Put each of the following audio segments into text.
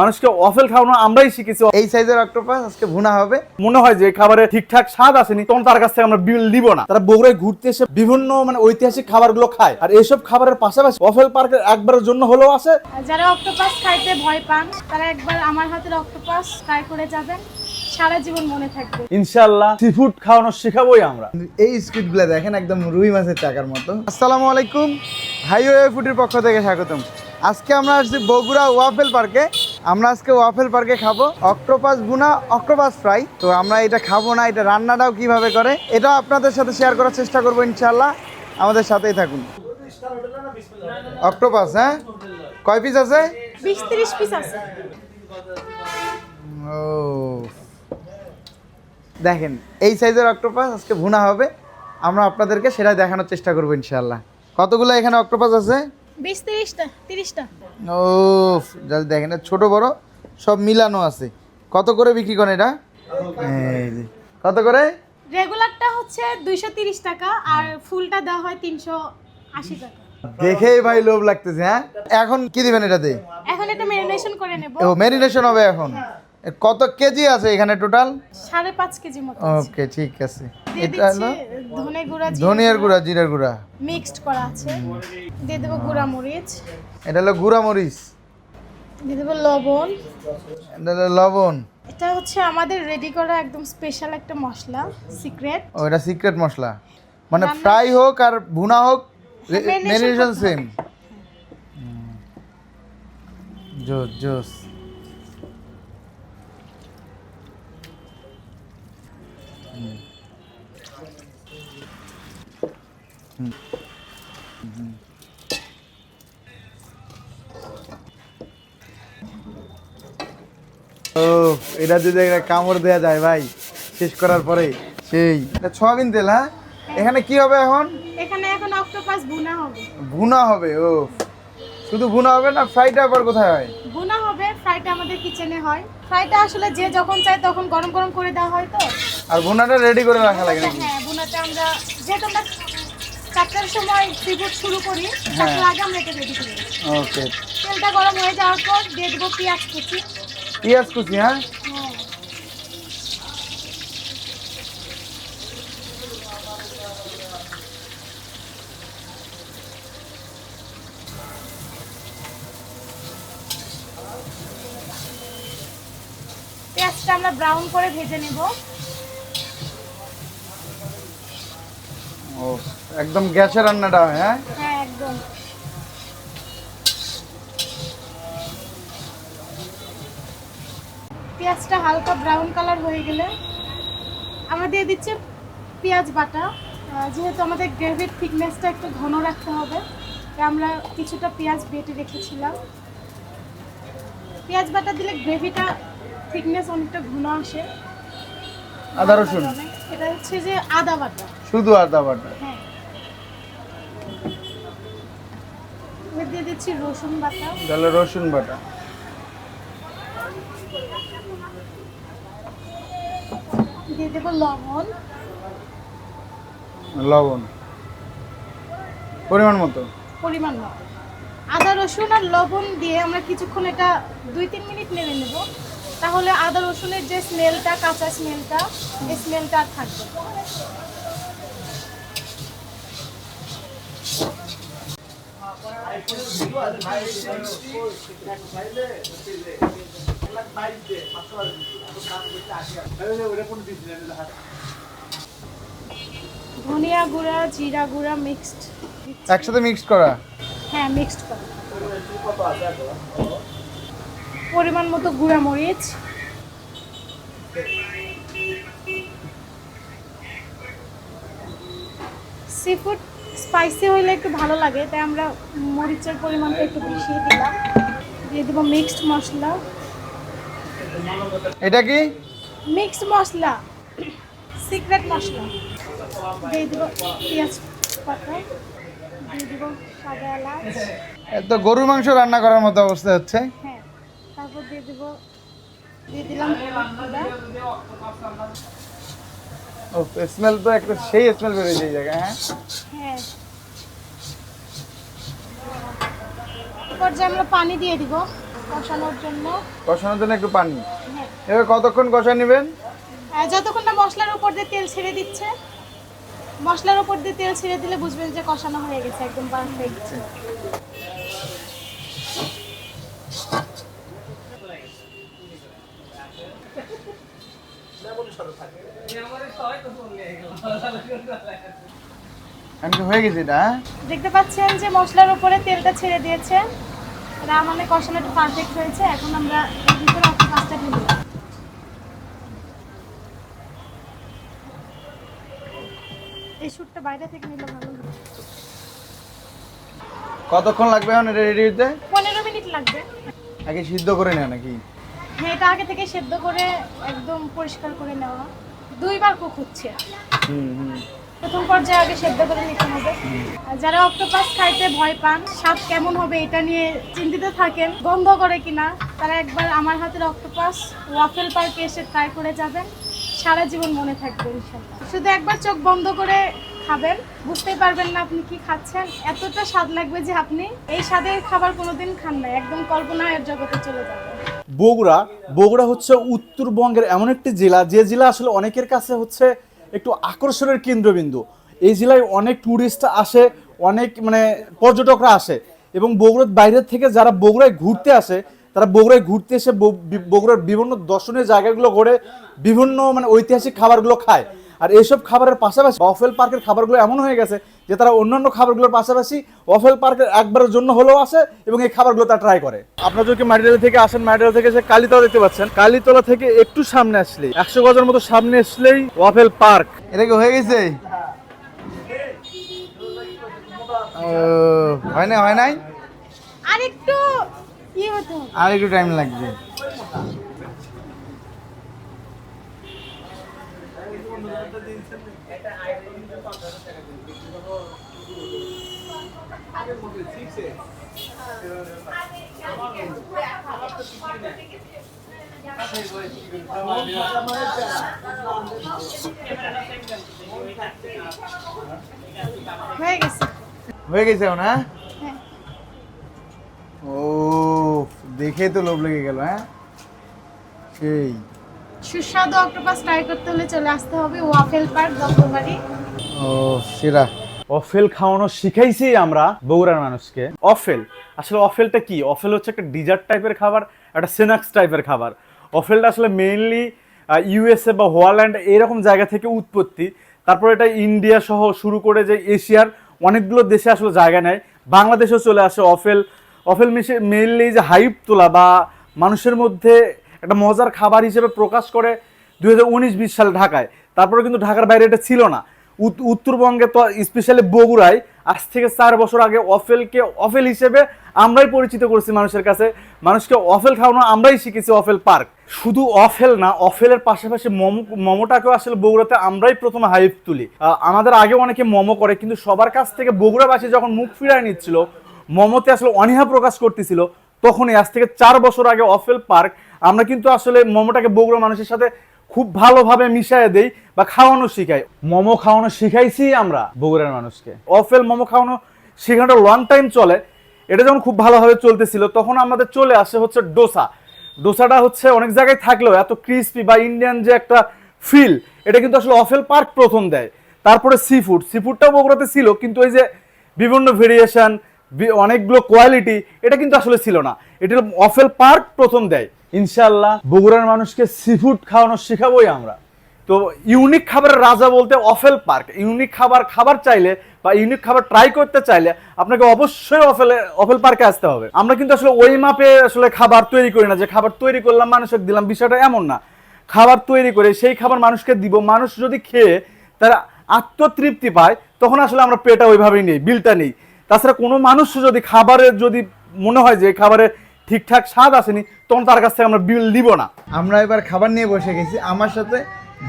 মানুষকে ওয়াফেল খাওয়ানো আমরাই শিখেছি। এই সাইজের অক্টোপাস আজকে ভুনা হবে। মনে হয় যে খাবারে ঠিকঠাক স্বাদ আসেনি তখন তার কাছ থেকে আমরা বিল নিব না। তারা বগুড়ায় ঘুরতে এসে বিভিন্ন মানে ঐতিহাসিক খাবারগুলো খায়। আর এইসব খাবারের পাশাপাশি ওয়াফেল পার্কের একবারের জন্য হলেও আসে যারা অক্টোপাস খাইতে ভয় পান তারা একবার আমার হাতের অক্টোপাস ট্রাই করে যাবেন। সারা জীবন মনে থাকবে। ইনশাল্লাহ সি ফুড খাওয়ানো শেখাবোই আমরা। এই স্কুইডগুলা দেখেন একদম রুই মাছের চাকার মতো। আসসালামু আলাইকুম হাইওয়ে ফুডের পক্ষ থেকে স্বাগতম। আজকে আমরা আসছি বগুড়া ওয়াফেল পার্কে আমরা আজকে ওয়াফেল পার্কে খাব অক্টোপাস ভুনা অক্টোপাস ফ্রাই তো আমরা এটা খাব না এটা রান্নাটাও কীভাবে করে এটাও আপনাদের সাথে শেয়ার করার চেষ্টা করব ইনশাল্লাহ আমাদের সাথেই থাকুন। অক্টোপাস হ্যাঁ? কয় পিস আছে? বিশ তিরিশ পিস আছে। ও। দেখেন এই সাইজের অক্টোপাস আজকে ভুনা হবে। আমরা আপনাদেরকে সেটা দেখানোর চেষ্টা করব ইনশাল্লাহ কতগুলো এখানে অক্টোপাস আছে? বিশ তিরিশটা তিরিশটা। ও জাস্ট দেখেন ছোট বড় সব মিলানো আছে। কত করে বিক্রি করেন এটা? কত করে? রেগুলারটা হচ্ছে দুইশো তিরিশ টাকা আর ফুলটা দেওয়া হয় তিনশো আশি টাকা। দেখেই ভাই লোভ লাগতেছে হ্যাঁ? এখন কি দিবেন এটাতে? এখন এটা মেরিনেশন করে নেব। ও ম্যারিনেশন হবে এখন। কত কেজি আছে এখানে টোটাল? সাড়ে পাঁচ কেজি মতো ওকে ঠিক আছে। এটা হলো ধনে গুঁড়া ধনিয়ার গুঁড়া। জিরার গুঁড়া। মিক্সড করা আছে। দিয়ে দেবো গুঁড়া মরিচ এটা হলো গুঁড়া মরিচ দিয়ে দেবো লবণ। এটা হলো লবণ। এটা হচ্ছে আমাদের রেডি করা একদম স্পেশাল একটা মশলা সিক্রেট ও এটা সিক্রেট মশলা। মানে ফ্রাই হোক আর ভুনা হোক Marination ম্যারিনেশন সেম জোস জোস। ও এটা যদি একটা কামড় দেয়া যায় ভাই শেষ করার পরে সেই। এটা সয়াবিন তেল হ্যাঁ? এখানে কি হবে এখন? এখানে এখন অক্টোপাস ভুনা হবে। ভুনা হবে ও। শুধু ভুনা হবে না ফ্রাইটা আবার কোথায় হয়? ভুনা হবে ফ্রাইটা আমাদের কিচেনে হয়। ফ্রাইটা আসলে যে যখন চায় তখন গরম গরম করে দেওয়া হয় তো। আর ভুনাটা রেডি করে রাখা লাগে নাকি? হ্যাঁ ভুনাটা আমরা যেহেতু আমরা চারটার সময় সিফুড শুরু করি চারটার আগে আমরা এটা রেডি করি ওকে। তেলটা গরম হয়ে যাওয়ার পর দিয়ে দেবো পেঁয়াজ কুচি। পেঁয়াজ কুচি হ্যাঁ? হ্যাঁ পেঁয়াজটা আমরা ব্রাউন করে ভেজে নেব। ও একদম গ্যাসের রান্নাটা হয় হ্যাঁ? হ্যাঁ একদম। পেঁয়াজটা হালকা ব্রাউন কালার হয়ে গেলে আমরা দিয়ে দিচ্ছি পেঁয়াজ বাটা। যেহেতু আমাদের গ্রেভির থিকনেসটা একটু ঘন রাখতে হবে তাই আমরা কিছুটা পেঁয়াজ বেটে রেখেছিলাম। পেঁয়াজ বাটা দিলে গ্রেভিটা থিকনেস অনেকটা ঘন আসে। আদা রসুন। এটা হচ্ছে যে আদা বাটা। শুধু আদা বাটা। হ্যাঁ। দিয়ে দিচ্ছি রসুন বাটা। তাহলে রসুন বাটা। দিয়ে দেবো লবণ। লবণ। পরিমাণ মতো। পরিমাণ মতো। আদা রসুন আর লবণ দিয়ে আমরা কিছুক্ষণ এটা দুই তিন মিনিট নেড়ে নেব। তাহলে আদা রসুনের যে স্মেলটা কাঁচা স্মেলটা এই স্মেলটা আর থাকবে ধনিয়া গুঁড়া জিরা গুঁড়া মিক্সড একসাথে মিক্স করা? হ্যাঁ মিক্সড করা। পরিমাণ মতো গুঁড়া মরিচ। সি ফুড স্পাইসি হইলে একটু ভালো লাগে তাই আমরা মরিচের পরিমাণটা একটু বেশিয়ে দিলাম। দিয়ে দেবো মিক্সড মশলা। এটা কি? মিক্সড মশলা। সিক্রেট মশলা। দিয়ে দেবো পেঁয়াজ পাতা। দিয়ে দেবো সাদা এলাচ। তো গরুর মাংস রান্না করার মতো অবস্থা হচ্ছে। হ্যাঁ তারপর দিয়ে দেবো দিয়ে দিলাম স্মেল তো একটা সেই স্মেল বেরোয় এই জায়গায় হ্যাঁ? পর্যায়ে আমরা পানি দিয়ে দিব কষানোর জন্য। কষানোর জন্য একটু পানি। হ্যাঁ। এবার কতক্ষণ কষা নেবেন? যতক্ষণ না মশলার উপর দিয়ে তেল ছেড়ে দিচ্ছে মশলার উপর দিয়ে তেল ছেড়ে দিলে বুঝবেন যে কষানো হয়ে গেছে একদম পারফেক্ট কি হয়ে গেছে এটা হ্যাঁ? দেখতে পাচ্ছেন যে মশলার উপরে তেলটা ছেড়ে দিয়েছে এটা আমাদের কষানোটা পারফেক্ট হয়েছে এখন আমরা এর ভিতরে অক্টোপাসটা ঢেলে এই শ্যুটটা বাইরে থেকে নিলে ভালো কতক্ষণ লাগবে এখন এটা রেডি হতে পনেরো মিনিট লাগবে। আগে সিদ্ধ করে নেওয়া নাকি? হ্যাঁ এটা আগে থেকে সেদ্ধ করে একদম পরিষ্কার করে নেওয়া। দুইবার কুক হচ্ছে। হুম হুম। প্রথম পর্যায়ে আগে সেদ্ধ করে নিতে হবে। যারা অক্টোপাস খাইতে ভয় পান স্বাদ কেমন হবে এটা নিয়ে চিন্তিত থাকেন বন্ধ করে কিনা তারা একবার আমার হাতের অক্টোপাস ওয়াফেল পার্কে এসে ট্রাই করে যাবেন। সারা জীবন মনে থাকবে ইনশাল্লাহ শুধু একবার চোখ বন্ধ করে খাবেন, বুঝতেই পারবেন না আপনি কি খাচ্ছেন। এতটা স্বাদ লাগবে যে আপনি এই স্বাদের খাবার কোনোদিন খান না, একদম কল্পনার জগতে চলে যাবেন। বগুড়া বগুড়া হচ্ছে উত্তরবঙ্গের এমন একটি জেলা, যে জেলা আসলে অনেকের কাছে হচ্ছে একটু আকর্ষণের কেন্দ্রবিন্দু। এই জেলায় অনেক ট্যুরিস্ট আসে, অনেক মানে পর্যটকরা আসে এবং বগুড়ার বাইরের থেকে যারা বগুড়ায় ঘুরতে আসে, তারা বগুড়ায় ঘুরতে এসে বগুড়ার বিভিন্ন দর্শনীয় জায়গাগুলো ঘুরে বিভিন্ন মানে ঐতিহাসিক খাবারগুলো খায়। আর এইসব খাবারের পাশাপাশি অফেল পার্কের খাবারগুলো এমন হয়ে গেছে যে তারা অন্যান্য খাবারগুলোর পাশাপাশি অফেল পার্কের একবারের জন্য হলেও আসে এবং এই খাবারগুলো তারা ট্রাই করে। আপনারা যদি মারিডাল থেকে আসেন মারিডাল থেকে এসে কালীতলা দেখতে পাচ্ছেন। কালীতলা থেকে একটু সামনে আসলেই একশো গজের মতো সামনে আসলেই ওয়াফেল পার্ক। এটা কি হয়ে গেছে? হয় না হয় নাই? আর একটু ইয়ে হতে। আর একটু টাইম লাগবে। হয়ে গেছে হয়ে গেছে এখন হ্যাঁ হ্যাঁ ও দেখে তো লোভ লেগে গেল হ্যাঁ সেই সুস্বাদু অক্টোপাস ট্রাই করতে হলে চলে আসতে হবে ওয়াফেল পার্ক দত্তবাড়ি ও সেরা। অফেল খাওয়ানো শিখাইছি আমরা বগুড়ার মানুষকে। অফেল আসলে অফেলটা কি? অফেল হচ্ছে একটা ডিজার্ট টাইপের খাবার একটা স্ন্যাক্স টাইপের খাবার। অফেলটা আসলে মেইনলি ইউএসএ বা হোয়াল্যান্ড এরকম জায়গা থেকে উৎপত্তি। তারপর এটা ইন্ডিয়া সহ শুরু করে যে এশিয়ার অনেকগুলো দেশে আসলে জায়গা নেয়। বাংলাদেশেও চলে আসে অফেল অফেল মিশে মেইনলি যে হাইপ তোলা বা মানুষের মধ্যে একটা মজার খাবার হিসেবে প্রকাশ করে দুই হাজার উনিশ সালে ঢাকায়। তারপরে কিন্তু ঢাকার বাইরে এটা ছিল না। উত- উত্তরবঙ্গে তো স্পেশালি বগুড়ায় আজ থেকে চার বছর আগে অফেলকে, অফেল হিসেবে আমরাই পরিচিত করেছি মানুষের কাছে। মানুষকে অফেল খাওয়ানো আমরাই শিখেছি অফেল পার্ক। শুধু অফেল না, অফেলের পাশাপাশি মোমো মোমোটাকেও আসলে বগুড়াতে আমরাই প্রথম হাইপ তুলি। আমাদের আগে অনেকে মোমো করে, কিন্তু সবার কাছ থেকে বগুড়াবাসী যখন মুখ ফিরায় নিচ্ছিল, মোমোতে আসলে অনীহা প্রকাশ করতেছিল, তখনই আজ থেকে চার বছর আগে অফেল পার্ক আমরা কিন্তু আসলে মোমোটাকে বগুড়া মানুষের সাথে খুব ভালোভাবে মিশায় দেই বা খাওয়ানো শিখাই। মোমো খাওয়ানো শিখাইছি আমরা বগুড়ার মানুষকে। অফেল মোমো খাওয়ানো শেখানোটা লং টাইম চলে। এটা যখন খুব ভালোভাবে চলতেছিল, তখন আমাদের চলে আসে হচ্ছে ডোসা। ডোসাটা হচ্ছে অনেক জায়গায় থাকলেও এত ক্রিস্পি বা ইন্ডিয়ান যে একটা ফিল এটা কিন্তু আসলে অফেল পার্ক প্রথম দেয়। তারপরে সি ফুড সি ফুডটাও বগুড়াতে ছিল, কিন্তু ওই যে বিভিন্ন ভেরিয়েশন অনেকগুলো কোয়ালিটি এটা কিন্তু আসলে ছিল না। এটা অফেল পার্ক প্রথম দেয়। ইনশাল্লাহ বগুড়ার মানুষকে সি ফুড খাওয়ানো শেখাবোই আমরা। তো ইউনিক খাবারের রাজা বলতে অফেল পার্ক ইউনিক খাবার খাবার চাইলে বা ইউনিক খাবার ট্রাই করতে চাইলে আপনাকে অবশ্যই অফেলে অফেল পার্কে আসতে হবে। আমরা কিন্তু আসলে ওই মাপে আসলে খাবার তৈরি করি না যে খাবার তৈরি করলাম মানুষকে দিলাম, বিষয়টা এমন না। খাবার তৈরি করে সেই খাবার মানুষকে দিব, মানুষ যদি খেয়ে তারা আত্মতৃপ্তি পায়, তখন আসলে আমরা পেটা ওইভাবেই নেই, বিলটা নেই। তাছাড়া কোনো মানুষ যদি খাবারের যদি মনে হয় যে এই খাবারে ঠিকঠাক স্বাদ আসেনি তখন তার কাছ থেকে আমরা বিল দিব না। আমরা এবার খাবার নিয়ে বসে গেছি। আমার সাথে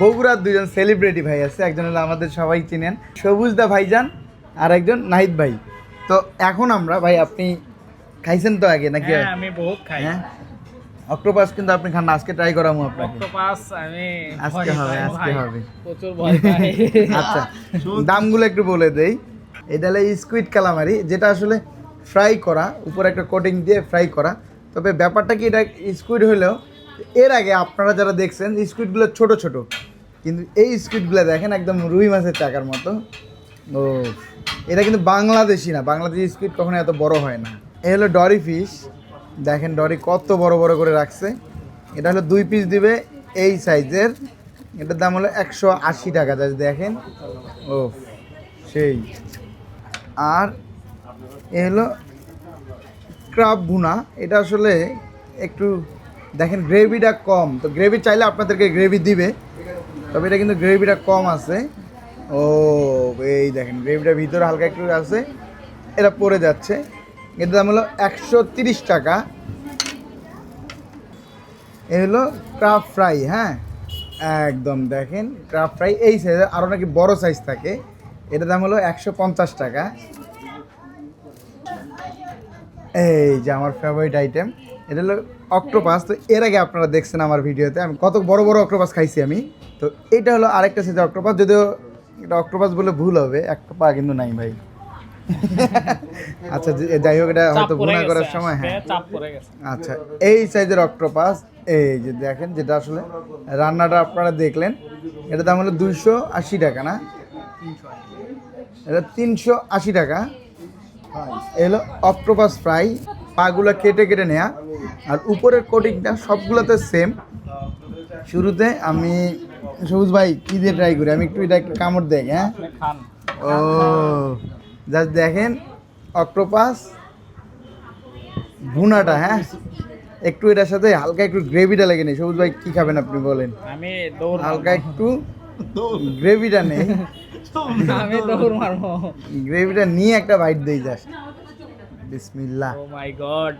বগুড়ার দুজন সেলিব্রিটি ভাই আছে একজন হলো আমাদের সবাই চিনেন সবুজ সবুজদা ভাইজান আর একজন নাহিদ ভাই। তো এখন আমরা ভাই আপনি খাইছেন তো আগে নাকি? হ্যাঁ আমি বহুত খাই। হ্যাঁ? অক্টোপাস কিন্তু আপনি খান না, আজকে ট্রাই করামু আপনাকে। অক্টোপাস আমি আজকে হবে আজকে হবে। প্রচুর ভয় পাই। আচ্ছা দামগুলো একটু বলে দেই। এটা হলো স্কুইড কালামারি যেটা আসলে ফ্রাই করা উপরে একটা কোটিং দিয়ে ফ্রাই করা। তবে ব্যাপারটা কি এটা স্কুইড হলেও এর আগে আপনারা যারা দেখছেন স্কুইডগুলো ছোট ছোট। কিন্তু এই স্কুইডগুলো দেখেন একদম রুই মাছের চাকার মতো। ও এটা কিন্তু বাংলাদেশি না বাংলাদেশি স্কুইড কখনো এত বড় হয় না। এ হলো ডরি ফিশ দেখেন ডরি কত বড় বড় করে রাখছে। এটা হলো দুই পিস দিবে এই সাইজের। এটার দাম হলো একশো আশি টাকা যা দেখেন। ও সেই। আর এ হলো ক্রাব ভুনা। এটা আসলে একটু দেখেন, গ্রেভিটা কম। তো গ্রেভি চাইলে আপনাদেরকে গ্রেভি দিবে, তবে এটা কিন্তু গ্রেভিটা কম আছে। ও, এই দেখেন গ্রেভিটা ভিতরে হালকা একটু আছে। এটা পড়ে যাচ্ছে। এটার দাম হলো একশো টাকা। এ হলো ক্রাফ ফ্রাই হ্যাঁ? একদম, দেখেন ক্রাফ ফ্রাই এই সাইজের আরও নাকি বড় সাইজ থাকে। এটার দাম হলো একশো পঞ্চাশ টাকা। এই যে আমার ফেভারিট আইটেম এটা হলো অক্টোপাস তো এর আগে আপনারা দেখছেন আমার ভিডিওতে আমি কত বড় বড় অক্টোপাস খাইছি আমি। তো এটা হলো আরেকটা সাইজের অক্টোপাস যদিও এটা অক্টোপাস বলে ভুল হবে একটা পা কিন্তু নাই ভাই। আচ্ছা যাই হোক এটা হয়তো ভুনা করার সময় হ্যাঁ। আসলে, চাপ পড়ে গেছে। আচ্ছা এই সাইজের অক্টোপাস এই যে দেখেন যেটা আসলে রান্নাটা আপনারা দেখলেন এটা দাম হলো দুইশো আশি টাকা না? এটা তিনশো আশি টাকা। এলো অক্টোপাস ফ্রাই পাগুলো কেটে কেটে নেয়া। আর উপরের কোটিংটা সবগুলোতে সেম শুরুতে আমি সবুজ ভাই কী দিয়ে ট্রাই করি? আমি একটু এটা একটু কামড় দেই হ্যাঁ? ও জাস্ট দেখেন অক্টোপাস ভুনাটা হ্যাঁ? একটু এটার সাথে হালকা একটু গ্রেভিটা লেগে নেই। সবুজ ভাই কি খাবেন আপনি বলেন? আমি হালকা একটু গ্রেভিটা নেই। আমি দৌড় মারবো। গ্রেভিটা নিয়ে একটা বাইট দেই জাস্ট বিসমিল্লাহ। ও মাই গড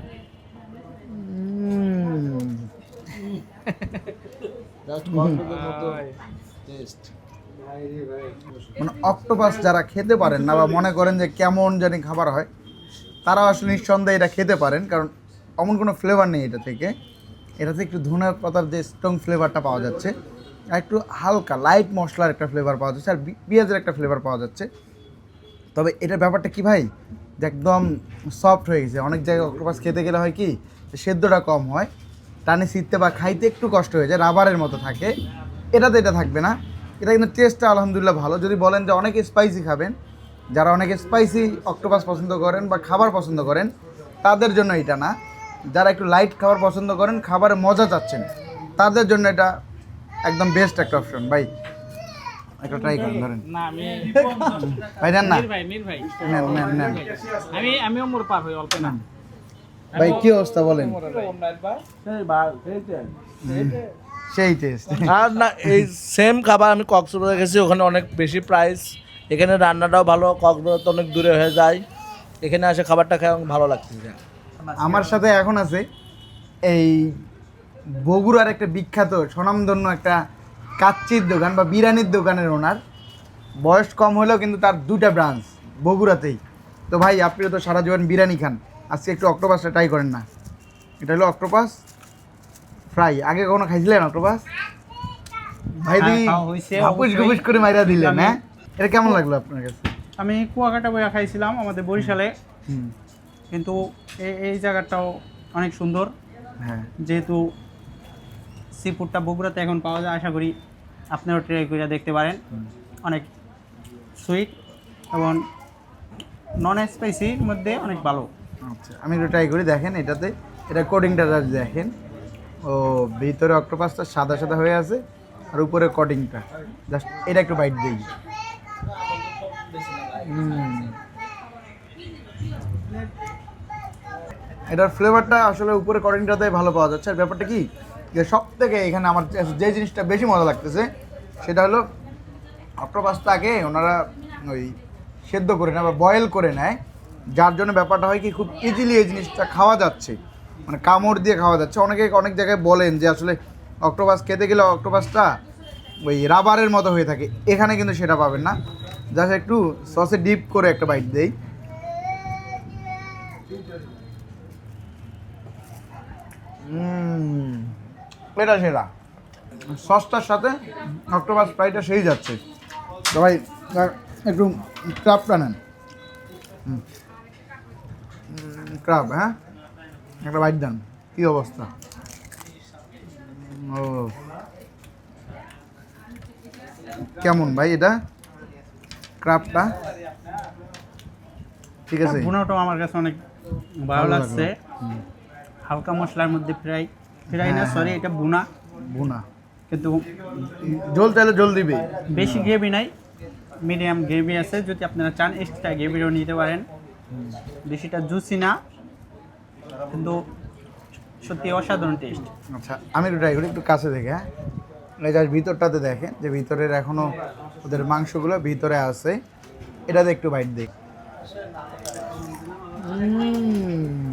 মানে অক্টোপাস যারা খেতে পারেন না বা মনে করেন যে কেমন জানি খাবার হয় তারা আসলে নিঃসন্দেহে এটা খেতে পারেন কারণ অমন কোনো ফ্লেভার নেই এটা থেকে। এটাতে একটু ধনে পাতার যে স্ট্রং ফ্লেভারটা পাওয়া যাচ্ছে। আর একটু হালকা লাইট মশলার একটা ফ্লেভার পাওয়া যাচ্ছে আর পেঁয়াজের একটা ফ্লেভার পাওয়া যাচ্ছে। তবে এটার ব্যাপারটা কি ভাই? যে একদম সফট হয়ে গেছে। অনেক জায়গায় অক্টোপাস খেতে গেলে হয় কি? সেদ্ধটা কম হয়। টানে সিটতে বা খাইতে একটু কষ্ট হয়ে যায়, রাবারের মতো থাকে। এটাতে এটা থাকবে না। এটা কিন্তু টেস্টটা আলহামদুলিল্লাহ ভালো। যদি বলেন যে অনেকে স্পাইসি খাবেন, যারা অনেকে স্পাইসি অক্টোপাস পছন্দ করেন বা খাবার পছন্দ করেন, তাদের জন্য এটা না। যারা একটু লাইট খাবার পছন্দ করেন, খাবারে মজা চাচ্ছেন, তাদের জন্য এটা একদম বেস্ট একটা অপশন ভাই একটা ট্রাই করেন ধরেন। না আমি ভাই নেন না। ভাই নীর ভাই। নেন নেন নেন। আমি আমি ওমর পার হই অল্প না। ভাই কি অবস্থা বলেন? সেই টেস্ট আর না এই সেম খাবার আমি কক্সবাজার গেছি ওখানে অনেক বেশি প্রাইস এখানে রান্নাটাও ভালো কক্সবাজার তো অনেক দূরে হয়ে যায়। এখানে আসে খাবারটা খেয়ে আমার ভালো লাগছে আমার সাথে এখন আছে এই বগুড়ার একটা বিখ্যাত স্বনামধন্য একটা কাচ্চির দোকান বা বিরিয়ানির দোকানের ওনার। বয়স কম হলেও কিন্তু তার দুটা ব্রাঞ্চ বগুড়াতেই। তো ভাই আপনিও তো সারা জীবন বিরিয়ানি খান। আজকে একটু অক্টোপাসটা ট্রাই করেন না। এটা হলো অক্টোপাস ফ্রাই আগে কখনো খাইছিলেন অক্টোপাস? ভাই হ্যাঁ, খাওয়া হাপুস গুপুস করে মাইরা দিলেন হ্যাঁ? এটা কেমন লাগল আপনার কাছে? আমি কুয়াকাটা বইয়া খাইছিলাম আমাদের বরিশালে। কিন্তু এই জায়গাটাও অনেক সুন্দর। হ্যাঁ। যেহেতু সি ফুডটা বগুড়াতে এখন পাওয়া যায় আশা করি আপনারাও ট্রাই করে দেখতে পারেন। অনেক সুইট এবং নন স্পাইসির মধ্যে অনেক ভালো। আচ্ছা আমি একটু ট্রাই করি দেখেন এটাতে। এটা কোডিংটা দেখেন। ও ভিতরে অক্টোপাসটা সাদা সাদা হয়ে আছে আর উপরে কোডিংটা জাস্ট এটা একটু বাইট দিই। এটার ফ্লেভারটা আসলে উপরে কোডিংটাতে ভালো পাওয়া যাচ্ছে। আর ব্যাপারটা কি? যে সব থেকে এখানে আমার যে- জিনিসটা বেশি মজা লাগতেছে সেটা হলো অক্টোপাসটাকে ওনারা ওই সেদ্ধ করে নেয় বা বয়েল করে নেয়। যার জন্য ব্যাপারটা হয় কি খুব ইজিলি এই জিনিসটা খাওয়া যাচ্ছে। মানে কামড় দিয়ে খাওয়া যাচ্ছে। অনেকে অনেক জায়গায় বলেন যে আসলে অক্টোপাস খেতে গেলে অক্টোপাসটা ওই রাবারের মতো হয়ে থাকে। এখানে কিন্তু সেটা পাবেন না। জাস্ট একটু সসে ডিপ করে একটা বাইট দেই। উম, এটা সেরা। সসটার সাথে অক্টোপাস ফ্রাইটা সেই যাচ্ছে। তো ভাই একটু ক্রাবটা নেন। ক্রাব হ্যাঁ? একটা বাইট দেন। কি অবস্থা? ও। কেমন ভাই এটা? ক্রাফটটা ঠিক আছে। ভুনাটাও আমার কাছে অনেক ভালো লাগছে। হালকা মশলার মধ্যে ফ্রাই ফ্রাই না হ্যাঁ, সরি এটা বুনা। ভুনা কিন্তু জল তাহলে জল দিবে। বেশি গ্রেভি নাই মিডিয়াম গ্রেভি আছে যদি আপনারা চান এক্সট্রা গ্রেভিও নিতে পারেন। বেশিটা জুসি না কিন্তু সত্যি অসাধারণ টেস্ট আচ্ছা আমি একটু ট্রাই করি একটু কাছে দেখে হ্যাঁ। এই জাস্ট ভিতরটাতে দেখেন যে ভিতরের এখনও ওদের মাংসগুলো ভিতরে আছে। এটাতে একটু বাইট দেখ উম,